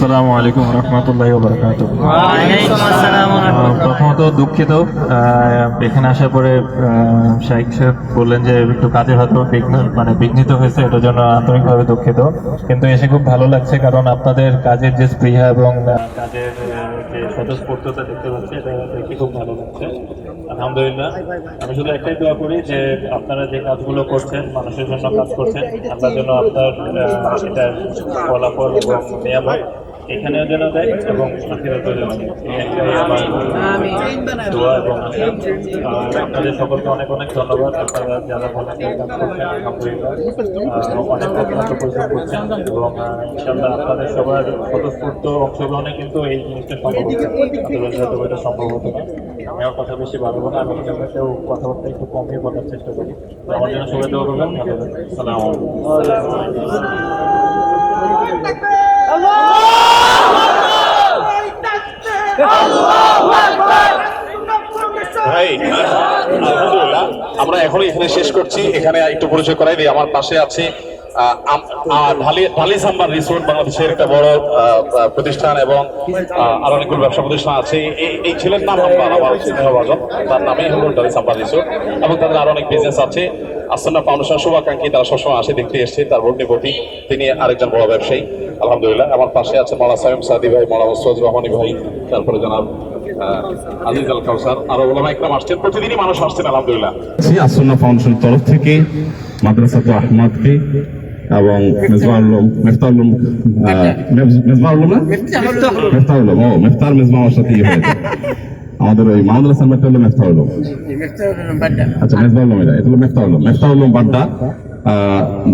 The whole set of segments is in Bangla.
আসসালামু আলাইকুম রহমতুল্লাহ বরকাত। প্রথমত দুঃখিত এখানে আসার পরে শাইখ সাহেব বললেন যে একটু কাজে হয়তো বিঘ্ন মানে বিঘ্নিত হয়েছে এটার জন্য আন্তরিকভাবে দুঃখিত। কিন্তু এসে খুব ভালো লাগছে কারণ আপনাদের কাজের যে স্পৃহা এবং কাজের যে স্বতঃস্ফূর্ততা দেখতে পাচ্ছি এটা দেখে খুব ভালো লাগছে। আলহামদুলিল্লাহ। আমি শুধু একটাই দোয়া করি যে আপনারা যে কাজগুলো করছেন মানুষের জন্য কাজ করছেন আল্লাহর জন্য আপনার সেটার ফলাফল এবং নিয়ামত এখানেও যেন দেয় এবং আখিরাতেও যেন দেয়। আমার দোয়া আপনাদের সকলকে অনেক অনেক ধন্যবাদ। আপনারা যারা আলহামদুলিল্লাহ। অনেক অত্যন্ত পরিশ্রম করছেন। এবং আহ, ইনশাআল্লাহ আপনাদের সবার স্বতঃস্ফূর্ত অংশগ্রহণে কিন্তু এই জিনিসটা সম্ভব হচ্ছে। আদালত হয়তো এটা সম্ভব হতো না। আমি আর কথা বেশি বাড়বো না। আমি কেউ কথাবার্তা একটু কমই বলার চেষ্টা করি। আমার জন্য সবাই দেওয়া করবেন। ভালো থাকবেন। সালাম ভাই আমরা এখনই এখানে শেষ করছি। এখানে একটু পরিচয় করাই দিই। আমার পাশে আছে ঢালি সাম্বার রিসোর্ট বাংলাদেশের একটা বড় প্রতিষ্ঠান এবং আরও অনেকগুলো ব্যবসা প্রতিষ্ঠান আছে। এই ছেলের নাম আমার স্নেহভাজন তার ঢালি সাম্বার রিসোর্ট। এবং তাদের অনেক বিজনেস আছে। ফাউন্ডেশন শুভাকাঙ্ক্ষী, তারা সবসময় আসে, দেখতে এসছে তার ভগ্নিপতি তিনি আরেকজন বড় ব্যবসায়ী, আলহামদুলিল্লাহ। আমার পাশে আছে মালা সাইম সাদি ভাই রহমানি ভাই, তারপরে জানাব আজিজ আল কাউসার। আরও ওলামা ইকরাম আসছেন। প্রতিদিনই মানুষ আসছেন, আলহামদুলিল্লাহ। আসন্না ফাউন্ডেশন তরফ থেকে আহমদকে এবং মেজবা আলম মেফতা আলম মেজবা আলম না? মেফতা আলম ও মেফতার মেজবা আমার সাথে ইয়ে হয়েছে। আমাদের ওই মাহমুদ হাসান মেফতা আলম মেফতা আলম আচ্ছা মেজবা আলম এটা এটা হলো মেফতা আলম মেফতা আলম বাড্ডা।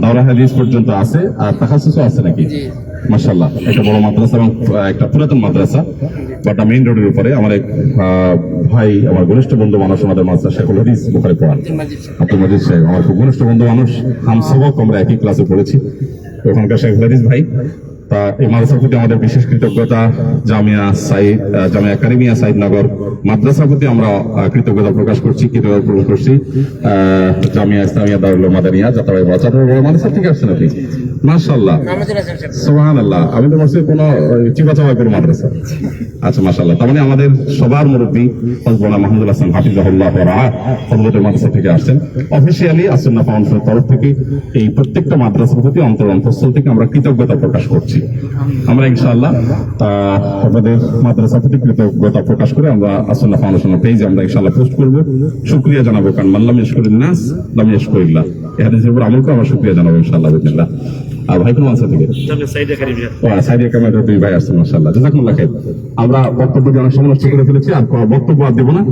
দাওরা হাদিস পর্যন্ত আছে। আর তাহাসুসও আছে নাকি? মাশাল্লাহ একটা বড় মাদ্রাসা এবং একটা পুরাতন মাদ্রাসা। বাটা মেইন রোডের উপরে আমার এক ভাই আমার ঘনিষ্ঠ বন্ধু মানুষ আমাদের মাদ্রাসা শেখুল হাদিস বোখারে পড়ান আব্দুল মজিদ সাহেব। আমার খুব ঘনিষ্ঠ বন্ধু মানুষ। হামসবক আমরা একই ক্লাসে পড়েছি। ওখানকার শেখুল হাদিস ভাই। তা এই প্রতি আমাদের বিশেষ কৃতজ্ঞতা, জামিয়া সাইদ জামিয়া সাইদনগর মাদ্রাসার প্রতি আমরা কৃতজ্ঞতা প্রকাশ করছি, কৃতজ্ঞতা প্রকাশ করছি। জামিয়া ইসলামিয়া দারুল মাদানিয়া মাদ্রাসা থেকে আসছেন আপনি। মাশাআল্লাহ। সোহান আল্লাহ আমি তো কোনো মাদ্রাসা। আচ্ছা মাশাআল্লাহ। তার মানে আমাদের সবার মুরব্বী হজবনা মাহমুদুল হাসান মাদ্রাসা থেকে আসছেন। অফিসিয়ালি আসন্না ফাউন্ডেশনের তরফ থেকে এই প্রত্যেকটা মাদ্রাসার প্রতি অন্তর অন্তঃস্থল থেকে আমরা কৃতজ্ঞতা প্রকাশ করছি। আমরা ইনশাআল্লাহ আপনাদের মাদ্রাসা প্রতি কৃতজ্ঞতা প্রকাশ করে আমরা আসল্লাহ ফাউন্ডেশনের পেজে আমরা ইনশাআল্লাহ পোস্ট করব। শুক্রিয়া জানাব কারণ মাল্লাম ইশকুরিন নাস, লাম ইশকুরিল্লাহ এই হাদিসের উপর আমল আমরা শুক্রিয়া জানাব ইনশাআল্লাহ, বিসমিল্লাহ। আর ভাই কোন আনসার থেকে ও, সাইদিয়া দুই ভাই আসছেন মাশাআল্লাহ। জাযাকুমুল্লাহ খাইর। আমরা বক্তব্য অনেক সময় নষ্ট করে ফেলেছি আর কোনো বক্তব্য আর দেবো না।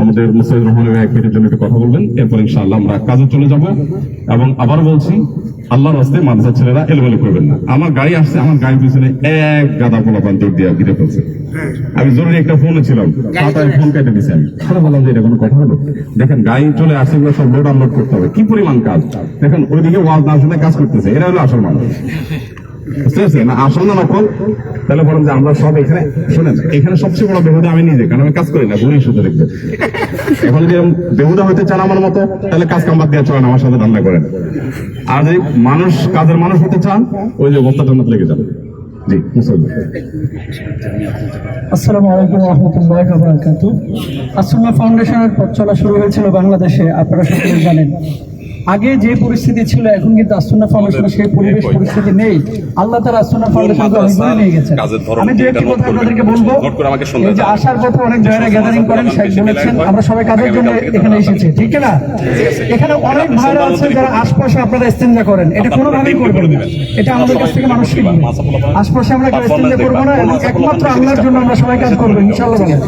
আমাদের মুসাইদ রহমান ভাই এক মিনিটের জন্য একটু কথা বলবেন এরপর ইনশাআল্লাহ আমরা কাজে চলে যাব। এবং আবার বলছি আল্লাহর রাস্তায় ছেলেরা এলোমেলো করবেন না। আমার গাড়ি আসছে আমার গাড়ির পিছনে এক গাদা পোলা পান দৌড় দিয়ে ঘিরে ফেলছে। আমি জরুরি একটা ফোনে ছিলাম তাড়াতাড়ি ফোন কেটে দিছি আমি। তাহলে বললাম যে এটা কোনো কথা হলো? দেখেন গাড়ি চলে আসছে এগুলো সব লোড আনলোড করতে হবে। কি পরিমাণ কাজ? দেখেন ওইদিকে ওয়াজ না শুনে কাজ করতেছে এরা হলো আসল পারছি না আসল না নকল তাহলে বলেন যে আমরা সব এখানে, শুনেন, এখানে সবচেয়ে বড় বেহুদা আমি নিজে, কারণ আমি কাজ করি না, ঘুরি শুধু দেখবে এখন যদি বেহুদা হতে চান আমার মতো, তাহলে কাজ কাম বাদ দিয়ে চলেন, আমার সাথে ধান্দা করেন। আর যদি মানুষ, কাজের মানুষ হতে চান, ওই যে অবস্থাটার মতো লেগে যান। জি আসসালামু আলাইকুম রহমতুল্লাহ বারাকাত আসুল্লাহ ফাউন্ডেশনের পথ শুরু হয়েছিল বাংলাদেশে, আপনারা সকলে জানেন। আগে যে পরিস্থিতি ছিল এখন কিন্তু আসুন্না ফাউন্ডেশনের সেই পরিবেশ পরিস্থিতি নেই। আল্লাহ তার আসুন্না ফাউন্ডেশনকে অনেক নিয়ে গেছেন। আমি দু কি, একটি কথা আপনাদেরকে বলব। এই যে আসার পথে অনেক জায়গায় গ্যাদারিং করেন শেখ বলেছেন আমরা সবাই কাদের জন্য এখানে এসেছি ঠিক না? এখানে অনেক ভাইরা আছে যারা আশপাশে আপনারা ইস্তেঞ্জা করেন। এটা কোনোভাবেই করবেন না। এটা আমাদের কাছ থেকে মানুষ শিখবে আশপাশে আমরা কেউ ইস্তেঞ্জা করব না। এবং একমাত্র আল্লাহর জন্য আমরা সবাই কাজ করব ইনশাআল্লাহ বলেন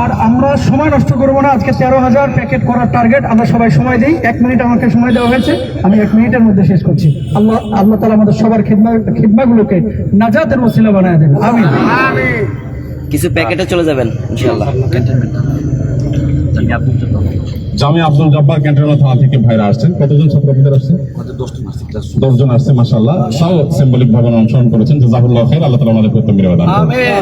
আর আমরা সময় নষ্ট করব না। আজকে তেরো হাজার প্যাকেট করার টার্গেট আমরা সবাই সময় দিই এক মিনিট আমাকে সময় দেওয়া হয়েছে আমি এক মিনিটের মধ্যে শেষ করছি। আল্লাহ আল্লাহ তালা আমাদের সবার খিদমা খিদমাগুলোকে নাজাতের ওসিলা বানায় দেন। আমি কিছু প্যাকেটে চলে যাবেন ইনশাআল্লাহ। জামি আব্দুল জব্বার ক্যান্টনমেন্ট থানা থেকে ভাইরা আসছেন। কতজন ছাত্রছাত্রীরা আসছেন? দশজন আসছে মাসাল্লাহ তাও সিম্বলিক ভাবে অনুসরণ করেছেন। জাজাকুল্লাহ খাইর আল্লাহ তালা আমাদের বিরাট